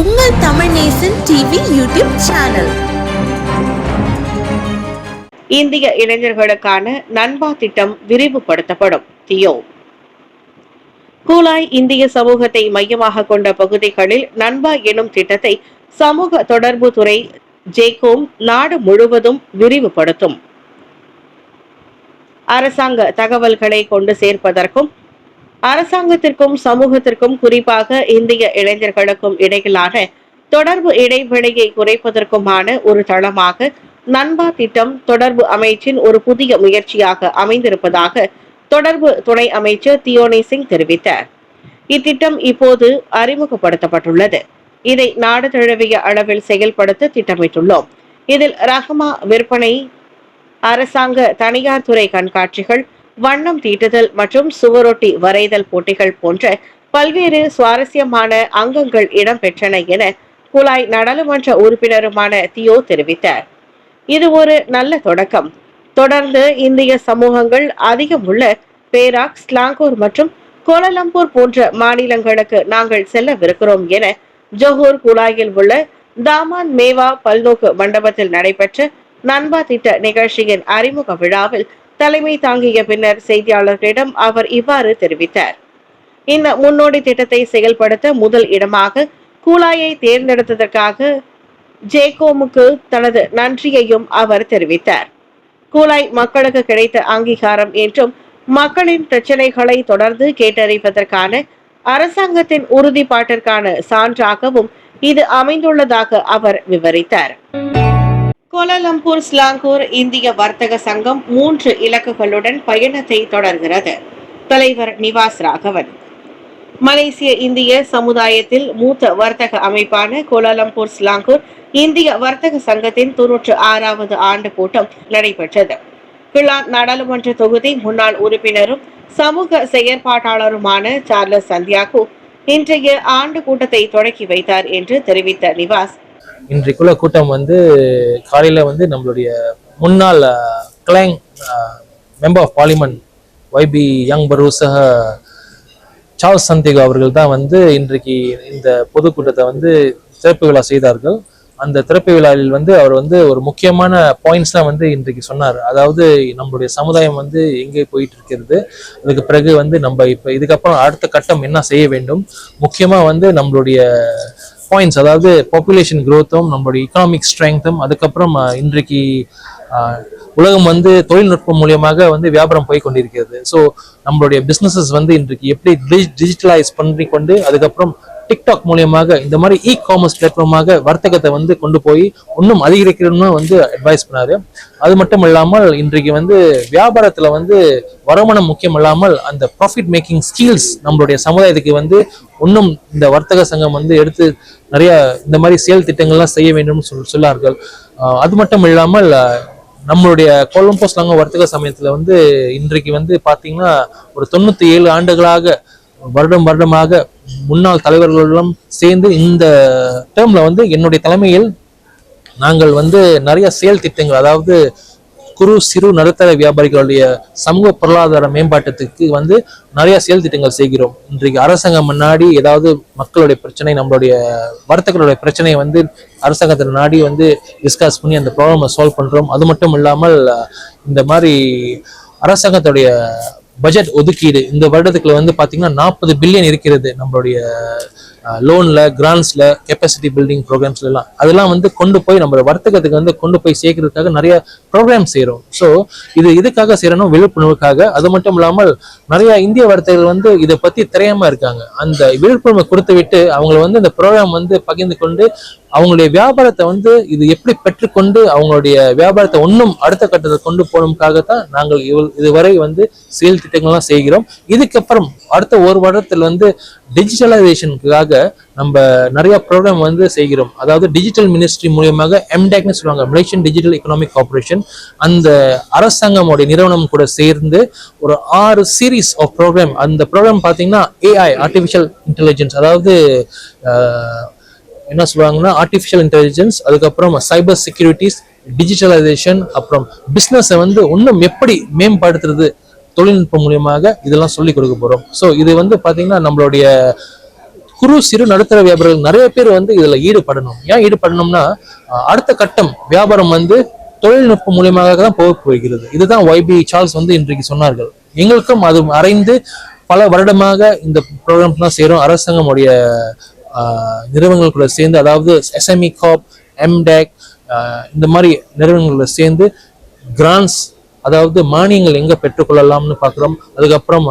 உங்கள் Tamil Nesan TV YouTube channel இந்திய இளைஞர்களுக்கான நண்பா திட்டம் விரிவுபடுத்தப்படும். தியோ. கூலாய் இந்திய சமூகத்தை மையமாக கொண்ட பகுதிகளில் நண்பா எனும் திட்டத்தை சமூக தொடர்பு துறை ஜேகோம் நாடு முழுவதும் விரிவுபடுத்தும். அரசாங்க தகவல்களை கொண்டு சேர்ப்பதற்கும் அரசாங்கத்திற்கும் சமூகத்திற்கும் குறிப்பாக இந்திய இளைஞர்களுக்கும் இடையிலான தொடர்பு இடைவெளியை குறைப்பதற்குமான ஒரு தளமாக நண்பா திட்டம் தொடர்பு அமைச்சின் ஒரு புதிய முயற்சியாக அமைந்திருப்பதாக தொடர்பு துணை அமைச்சர் தியோனி சிங் தெரிவித்தார். இத்திட்டம் இப்போது அறிமுகப்படுத்தப்பட்டுள்ளது. இதை நாடு தழுவிய அளவில் செயல்படுத்த திட்டமிட்டுள்ளோம். இதில் ரஹ்மா விற்பனை அரசாங்க தனியார் துறை கண்காட்சிகள் வண்ணம் தீட்டுதல் மற்றும் சுவரொட்டி வரைதல் போட்டிகள் போன்ற பல்வேறு சுவாரஸ்யமான அங்கங்கள் இடம்பெற்றன என குழாய் நாடாளுமன்ற உறுப்பினருமான தியோ தெரிவித்தார். இது ஒரு நல்ல தொடக்கம். தொடர்ந்து இந்திய சமூகங்கள் அதிகம் உள்ள பேராக் ஸ்லாங்கூர் மற்றும் கோலாலம்பூர் போன்ற மாநிலங்களுக்கு நாங்கள் செல்லவிருக்கிறோம் என ஜோஹூர் குழாயில் உள்ள தாமான் மேவா பல்நோக்கு மண்டபத்தில் நடைபெற்ற நண்பா திட்ட நிகழ்ச்சியின் அறிமுக விழாவில் தலைமை தாங்கிய பின்னர் செய்தியாளர்களிடம் அவர் இவ்வாறு தெரிவித்தார். இந்த முன்னோடி திட்டத்தை செயல்படுத்த முதல் இடமாக கூலாயை தேர்ந்தெடுத்ததற்காக ஜேகோமுக்கு தனது நன்றியையும் அவர் தெரிவித்தார். கூலாய் மக்களுக்கு கிடைத்த அங்கீகாரம் என்றும் மக்களின் பிரச்சனைகளை தொடர்ந்து கேட்டறிவதற்கான அரசாங்கத்தின் உறுதிப்பாட்டிற்கான சான்றாகவும் இது அமைந்துள்ளதாக அவர் விவரித்தார். கோலாலம்பூர் ஸ்லாங்கூர் இந்திய வர்த்தக சங்கம் மூன்று இலக்குகளுடன் பயணத்தை தொடர்கிறது. தலைவர் நிவாஸ் ராகவன். மலேசிய இந்திய சமுதாயத்தில் மூத்த வர்த்தக அமைப்பான கோலாலம்பூர் ஸ்லாங்கூர் இந்திய வர்த்தக சங்கத்தின் தொன்னூற்று ஆறாவது ஆண்டு கூட்டம் நடைபெற்றது. கிளான் நாடாளுமன்ற தொகுதி முன்னாள் உறுப்பினரும் சமூக செயற்பாட்டாளருமான சார்லஸ் சந்தியாகு இன்றைய ஆண்டு கூட்டத்தை தொடக்கி வைத்தார் என்று தெரிவித்த நிவாஸ் இன்றைக்குள்ள கூட்டம் வந்து காலையில் வந்து நம்மளுடைய முன்னாள் Klang member of parliament YB young பரூசக சார்ஸ் சந்திகோ அவர்கள் தான் வந்து இன்றைக்கு இந்த பொதுக்கூட்டத்தை வந்து திறப்பு விழா செய்தார்கள். அந்த திறப்பு விழாவில் வந்து அவர் வந்து ஒரு முக்கியமான பாயிண்ட்ஸ் தான் வந்து இன்றைக்கு சொன்னார். அதாவது நம்மளுடைய சமுதாயம் வந்து எங்கே போயிட்டு இருக்கிறது அதுக்கு பிறகு வந்து நம்ம இப்போ இதுக்கப்புறம் அடுத்த கட்டம் என்ன செய்ய வேண்டும் முக்கியமாக வந்து நம்மளுடைய பாயிண்ட்ஸ் அதாவது பாப்புலேஷன் க்ரோத்தும் நம்மளுடைய economic ஸ்ட்ரெங்க்த்தும் அதுக்கப்புறம் இன்றைக்கு உலகம் வந்து தொழில்நுட்பம் மூலியமாக வந்து வியாபாரம் போய் கொண்டிருக்கிறது. ஸோ நம்மளுடைய பிஸ்னஸஸ் வந்து இன்றைக்கு எப்படி டிஜிட்டலைஸ் பண்ணி கொண்டு அதுக்கப்புறம் டிக்டாக் மூலியமாக இந்த மாதிரி இ காமர்ஸ் பிளாட்ஃபார்மாக வர்த்தகத்தை வந்து கொண்டு போய் இன்னும் அதிகரிக்கணும்னு வந்து அட்வைஸ் பண்ணாரு. அது மட்டும் இல்லாமல் இன்றைக்கு வந்து வியாபாரத்தில் வந்து வருமானம் முக்கியம் இல்லாமல் அந்த ப்ராஃபிட் மேக்கிங் ஸ்கில்ஸ் நம்மளுடைய சமுதாயத்துக்கு வந்து இன்னும் இந்த வர்த்தக சங்கம் வந்து எடுத்து நிறைய இந்த மாதிரி செயல் திட்டங்கள்லாம் செய்ய வேண்டும் சொல் சொல்லார்கள். அது மட்டும் இல்லாமல் நம்மளுடைய கொலம்பஸ் நாங்கள் வர்த்தக சமயத்தில் வந்து இன்றைக்கு வந்து பார்த்தீங்கன்னா ஒரு தொண்ணூற்றி ஏழு ஆண்டுகளாக வருடம் வருடமாக முன்னாள் தலைவர்களுடன் சேர்ந்து இந்த டேர்மில் வந்து என்னுடைய தலைமையில் நாங்கள் வந்து நிறைய செயல் திட்டங்கள் அதாவது குறு சிறு நடுத்தர வியாபாரிகளுடைய சமூக பொருளாதார மேம்பாட்டத்துக்கு வந்து நிறைய செயல் திட்டங்கள் செய்கிறோம். இன்றைக்கு அரசாங்கம் முன்னாடி ஏதாவது மக்களுடைய பிரச்சனை நம்மளுடைய வர்த்தகர்களுடைய பிரச்சனையை வந்து அரசாங்கத்தில் நாடி வந்து டிஸ்கஸ் பண்ணி அந்த ப்ராப்ளமை சால்வ் பண்ணுறோம் அது மட்டும் இல்லாமல் இந்த மாதிரி அரசாங்கத்துடைய பட்ஜெட் ஒதுக்கீடு. இந்த வருடத்துக்குள்ள வந்து பாத்தீங்கன்னா நாற்பது பில்லியன் இருக்கிறது நம்மளுடைய லோனில் கிராண்ட்ஸில் கெப்பாசிட்டி பில்டிங் ப்ரோக்ராம்ஸ்ல எல்லாம் அதெல்லாம் வந்து கொண்டு போய் நம்ம வர்த்தகத்துக்கு வந்து கொண்டு போய் சேர்க்கறதுக்காக நிறைய ப்ரோக்ராம் செய்கிறோம் ஸோ இது இதுக்காக செய்யணும் விழிப்புணர்வுக்காக. அது மட்டும் இல்லாமல் நிறைய இந்திய வர்த்தகர்கள் வந்து இதை பற்றி தெரியாம இருக்காங்க. அந்த விழிப்புணர்வை கொடுத்து விட்டு அவங்கள வந்து இந்த ப்ரோக்ராம் வந்து பகிர்ந்து கொண்டு அவங்களுடைய வியாபாரத்தை வந்து இது எப்படி பெற்றுக்கொண்டு அவங்களுடைய வியாபாரத்தை ஒன்றும் அடுத்த கட்டத்தை கொண்டு போகணுக்காகத்தான் நாங்கள் இவ் இதுவரை வந்து செயல் திட்டங்கள்லாம் செய்கிறோம். இதுக்கப்புறம் அடுத்த ஒரு வருடத்தில் வந்து டிஜிட்டலைசேஷனுக்காக நம்ம நிறைய ப்ரோக்ராம் வந்து செய்கிறோம். அதாவது டிஜிட்டல் மினிஸ்ட்ரி மூலியமாக எம்டெக்னு சொல்லுவாங்க மலேசியன் டிஜிட்டல் எக்கனாமிக் கார்பரேஷன் அந்த அரசாங்கமுடைய நிறுவனம் கூட சேர்ந்து ஒரு ஆறு சீரீஸ் ஆஃப் ப்ரோக்ராம் அந்த ப்ரோக்ராம் பார்த்தீங்கன்னா ஏஐ ஆர்டிஃபிஷியல் இன்டெலிஜென்ஸ் அதாவது என்ன சொல்லுவாங்கன்னா ஆர்டிஃபிஷியல் இன்டெலிஜென்ஸ் அதுக்கப்புறம் சைபர் செக்யூரிட்டிஸ் டிஜிட்டலைசேஷன் அப்புறம் பிஸ்னஸை வந்து இன்னும் எப்படி மேம்படுத்துறது தொழில்நுட்பம் மூலியமாக இதெல்லாம் சொல்லி கொடுக்க போகிறோம் ஸோ இது வந்து பார்த்தீங்கன்னா நம்மளுடைய குறு சிறு நடுத்தர வியாபாரிகள் நிறைய பேர் வந்து இதுல ஈடுபடணும். ஏன் ஈடுபடணும்னா அடுத்த கட்டம் வியாபாரம் வந்து தொழில்நுட்பம் மூலியமாக தான் போக போகிறது. இதுதான் ஒய்பி சார்ல்ஸ் வந்து இன்றைக்கு சொன்னார்கள். எங்களுக்கும் அது அறைந்து பல வருடமாக இந்த ப்ரோக்ராம்ஸ் தான் செய்கிறோம் அரசாங்கமுடைய ஆஹ், நிறுவனங்கள் கூட சேர்ந்து அதாவது எஸ்எம்இ காப் எம்டெக் இந்த மாதிரி நிறுவனங்களோட சேர்ந்து கிராண்ட்ஸ் அதாவது மானியங்கள் எங்கே பெற்றுக்கொள்ளலாம்னு பார்க்குறோம். அதுக்கப்புறம்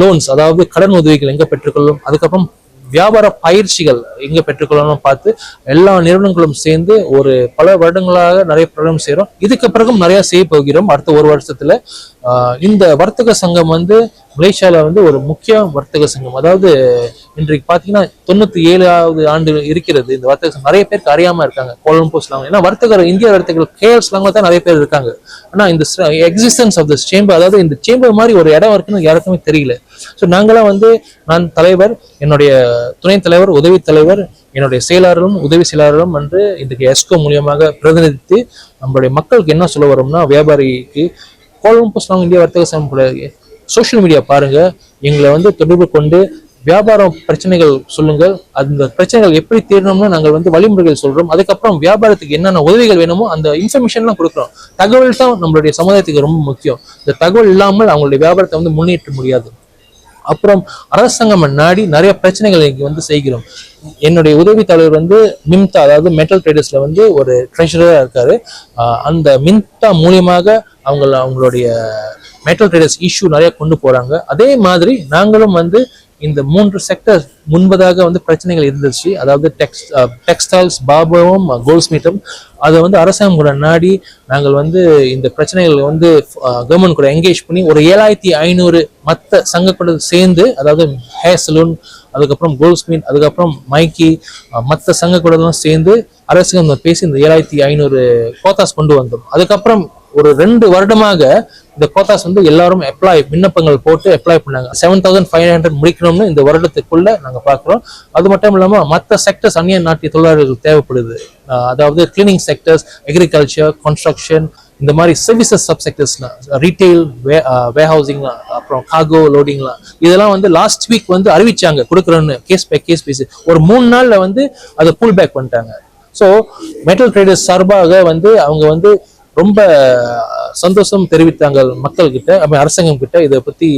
லோன்ஸ் அதாவது கடன் உதவிகள் எங்க பெற்றுக்கொள்ளும்? அதுக்கப்புறம் வியாபார பயிற்சிகள் எங்க பெற்றுக்கொள்ளணும் பார்த்து எல்லா நிறுவனங்களும் சேர்ந்து ஒரு பல வருடங்களாக நிறைய ப்ரோக்ராம் செய்கிறோம் இதுக்கு பிறகும் நிறைய செய்ய போகிறோம். அடுத்த ஒரு வருஷத்துல இந்த வர்த்தக சங்கம் வந்து மலேசியாவில் வந்து ஒரு முக்கிய வர்த்தக சங்கம். அதாவது இன்றைக்கு பார்த்தீங்கன்னா தொண்ணூற்றி ஏழாவது ஆண்டு இருக்கிறது இந்த வர்த்தக சங்கம். நிறைய பேருக்கு அறியாமல் இருக்காங்க. கோலம்பூர் ஸ்லாங் ஏன்னா வர்த்தகர் இந்திய வர்த்தகர்கள் கேஎல் ஸ்லாங்ல தான் நிறைய பேர் இருக்காங்க. ஆனால் இந்த எக்ஸிஸ்டன்ஸ் ஆஃப் திஸ் சேம்பர் அதாவது இந்த சேம்பர் மாதிரி ஒரு இடம் இருக்குன்னு யாருக்குமே தெரியல. ஸோ நாங்களாம் வந்து நான் தலைவர் என்னுடைய துணைத் தலைவர் உதவி தலைவர் என்னுடைய செயலாளரும் உதவி செயலாளரும் வந்து இன்றைக்கு எஸ்கோ மூலியமாக பிரதிநிதித்து நம்மளுடைய மக்களுக்கு என்ன சொல்ல வரோம்னா வியாபாரிக்கு கோலம்பூர் ஸ்லாங் இந்திய வர்த்தக சங்கம் கூட சோஷியல் மீடியா பாருங்க. எங்களை வந்து தொடர்பு கொண்டு வியாபாரம் பிரச்சனைகள் சொல்லுங்கள். அந்த பிரச்சனைகள் எப்படி தீரணும்னு நாங்கள் வந்து வழிமுறைகள் சொல்றோம். அதுக்கப்புறம் வியாபாரத்துக்கு என்னென்ன உதவிகள் வேணுமோ அந்த இன்ஃபர்மேஷன்லாம் கொடுக்குறோம். தகவல் தான் நம்மளுடைய சமுதாயத்துக்கு ரொம்ப முக்கியம். இந்த தகவல் இல்லாமல் அவங்களுடைய வியாபாரத்தை வந்து முன்னேற்ற முடியாது. அப்புறம் அரசாங்கம் நாடி நிறைய பிரச்சனைகளை இங்கே வந்து செய்கிறோம். என்னுடைய உதவி தலைவர் வந்து மிம்தா அதாவது மெட்டல் ட்ரேடர்ஸ்ல வந்து ஒரு ட்ரெஷரராக இருக்காரு. அந்த மிம்தா மூலியமாக அவங்க அவங்களுடைய மெட்டல் ட்ரேடர்ஸ் இஷ்யூ நிறைய கொண்டு போறாங்க. அதே மாதிரி நாங்களும் வந்து இந்த மூன்று செக்டர் முன்பதாக வந்து பிரச்சனைகள் இருந்துச்சு. அதாவது டெக்ஸ் டெக்ஸ்டைல்ஸ் பாபாவும் கோல்ஸ்மீட்டும் அதை வந்து அரசாங்கம் கூட நாடி நாங்கள் வந்து இந்த பிரச்சனைகளை வந்து கவர்மெண்ட் கூட என்கேஜ் பண்ணி ஒரு ஏழாயிரத்தி ஐநூறு மற்ற சங்க கூட சேர்ந்து அதாவது ஹேர் சலூன் அதுக்கப்புறம் கோல்ஸ்மீட் அதுக்கப்புறம் மைக்கி மற்ற சங்க கூடலாம் சேர்ந்து அரசாங்கம் பேசி இந்த ஏழாயிரத்தி ஐநூறு கோத்தாஸ் கொண்டு வந்தோம். அதுக்கப்புறம் ஒரு ரெண்டு வருடமாக இந்த கோத்தாஸ் வந்து எல்லாரும் அப்ளை விண்ணப்பங்கள் போட்டு அப்ளை பண்ணாங்க. செவன் தௌசண்ட் ஃபைவ் ஹண்ட்ரட் முடிக்கணும்னு இந்த வருடத்துக்குள்ள நாங்கள் பார்க்குறோம் அது மட்டும் இல்லாமல் மற்ற செக்டர்ஸ் அந்நிய நாட்டிய தொழிலாளர்கள் தேவைப்படுது. அதாவது கிளீனிங் செக்டர்ஸ் அக்ரிகல்ச்சர் கன்ஸ்ட்ரக்ஷன் இந்த மாதிரி சர்வீசஸ் சப் செக்டர்ஸ்லாம் ரீட்டைல் வே ஹவுசிங் அப்புறம் காகோ லோடிங்லாம் இதெல்லாம் வந்து லாஸ்ட் வீக் வந்து அறிவிச்சாங்க கொடுக்குறோன்னு கேஸ் பை கேஸ் பேசி ஒரு மூணு நாளில் வந்து அதை புல் பேக் பண்ணிட்டாங்க. ஸோ மெட்டல் ட்ரேடர்ஸ் சார்பாக வந்து அவங்க வந்து ரொம்ப சந்தோஷம் தெரிவித்தாங்க மக்கள் கிட்ட அரசாங்கம் கிட்ட இதை பத்தி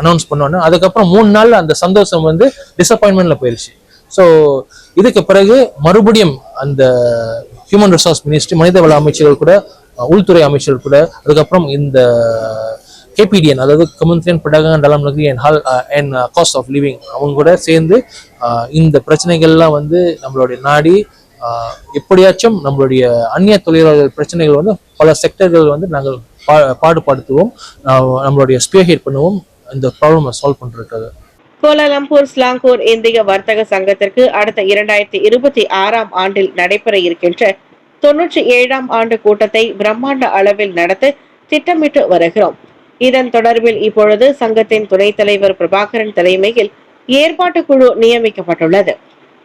அனௌன்ஸ் பண்ணோன்னே. அதுக்கப்புறம் மூணு நாள் அந்த சந்தோஷம் வந்து டிசப்பாயின்மெண்ட்ல போயிருச்சு. ஸோ இதுக்கு பிறகு மறுபடியும் அந்த ஹியூமன் ரிசோர்ஸ் மினிஸ்ட்ரி மனிதவள அமைச்சர்கள் கூட உள்துறை அமைச்சர்கள் கூட அதுக்கப்புறம் இந்த கேபிடிஎன் அதாவது கமன்த்ரியன் படகன் டலம் நகரி அண்ட் ஹால் அண்ட் காஸ்ட் ஆஃப் லிவிங் அவங்க கூட சேர்ந்து uh, இந்த பிரச்சனைகள்லாம் வந்து நம்மளுடைய நாடி எப்படியாச்சும் நம்மளுடைய அந்நிய தொழிலாளர்கள் பிரச்சனைகள் வந்து பல செக்டர்கள் வந்து நாங்கள் பா பாடுபடுத்துவோம். நம்மளுடைய ஸ்பியர்ஹெட் பண்ணுவோம். இந்த ப்ராப்ளம் சால்வ் பண்ணிருக்கிறது கோலாலம்பூர் ஸ்லாங்கூர் இந்திய வர்த்தக சங்கத்திற்கு அடுத்த இரண்டாயிரத்தி இருபத்தி ஆறாம் ஆண்டில் நடைபெற இருக்கின்ற தொன்னூற்றி ஏழாம் ஆண்டு கூட்டத்தை பிரம்மாண்ட அளவில் நடத்த திட்டமிட்டு வருகிறோம். இதன் தொடர்பில் இப்பொழுது சங்கத்தின் துணைத் தலைவர் பிரபாகரன் தலைமையில் ஏற்பாட்டு குழு நியமிக்கப்பட்டுள்ளது.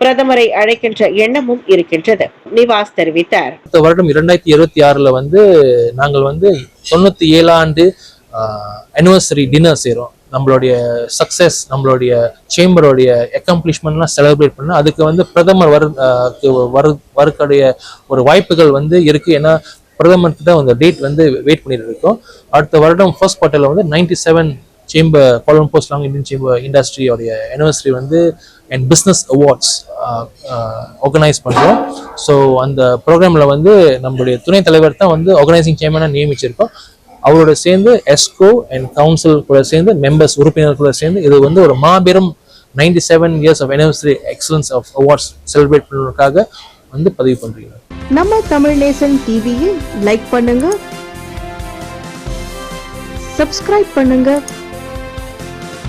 பிரதமரை அழைக்கின்ற எண்ணமும் இருக்கின்றது. நிவாஸ் தெரிவித்தார். அடுத்த வருடம் இரண்டாயிரத்தி இருபத்தி ஆறுல வந்து நாங்கள் வந்து தொண்ணூத்தி ஏழாண்டு அனிவர்சரி டின்னர் செய்கிறோம் நம்மளுடைய சக்சஸ் நம்மளுடைய சேம்பருடைய அக்காம்ப்ளிஷ்மெண்ட்லாம் செலிப்ரேட் பண்ண அதுக்கு வந்து பிரதமர் வரு வரு வரக்கூடிய ஒரு வாய்ப்புகள் வந்து இருக்கு ஏன்னா பிரதமருக்கு தான் அந்த டேட் வந்து வெயிட் பண்ணிட்டு இருக்கோம். அடுத்த வருடம் ஃபர்ஸ்ட் குவார்ட்டரில் வந்து நைன்டி செவன் சேம்பர் கோலம்போஸ் லாங் இந்தியன் சேம்பர் இண்டஸ்ட்ரியோடைய அனிவர்சரி வந்து அண்ட் பிஸ்னஸ் அவார்ட்ஸ் ஆர்கனைஸ் பண்ணுறோம் ஸோ அந்த ப்ரோக்ராமில் வந்து நம்மளுடைய துணைத் தலைவர் தான் வந்து ஆர்கனைசிங் சேர்மனாக நியமிச்சிருக்கோம். அவரோட சேர்ந்து எஸ்கோ அண்ட் கவுன்சில் கூட சேர்ந்து மெம்பர்ஸ் உறுப்பினர் கூட சேர்ந்து இது வந்து ஒரு மாபெரும் ninety seven years of anniversary excellence of awards celebrate பண்ணுறதுக்காக வந்து பதிவு பண்ணுறீங்க நம்ம தமிழ் நேசன் டிவியை லைக் பண்ணுங்க. சப்ஸ்கிரைப் பண்ணுங்க.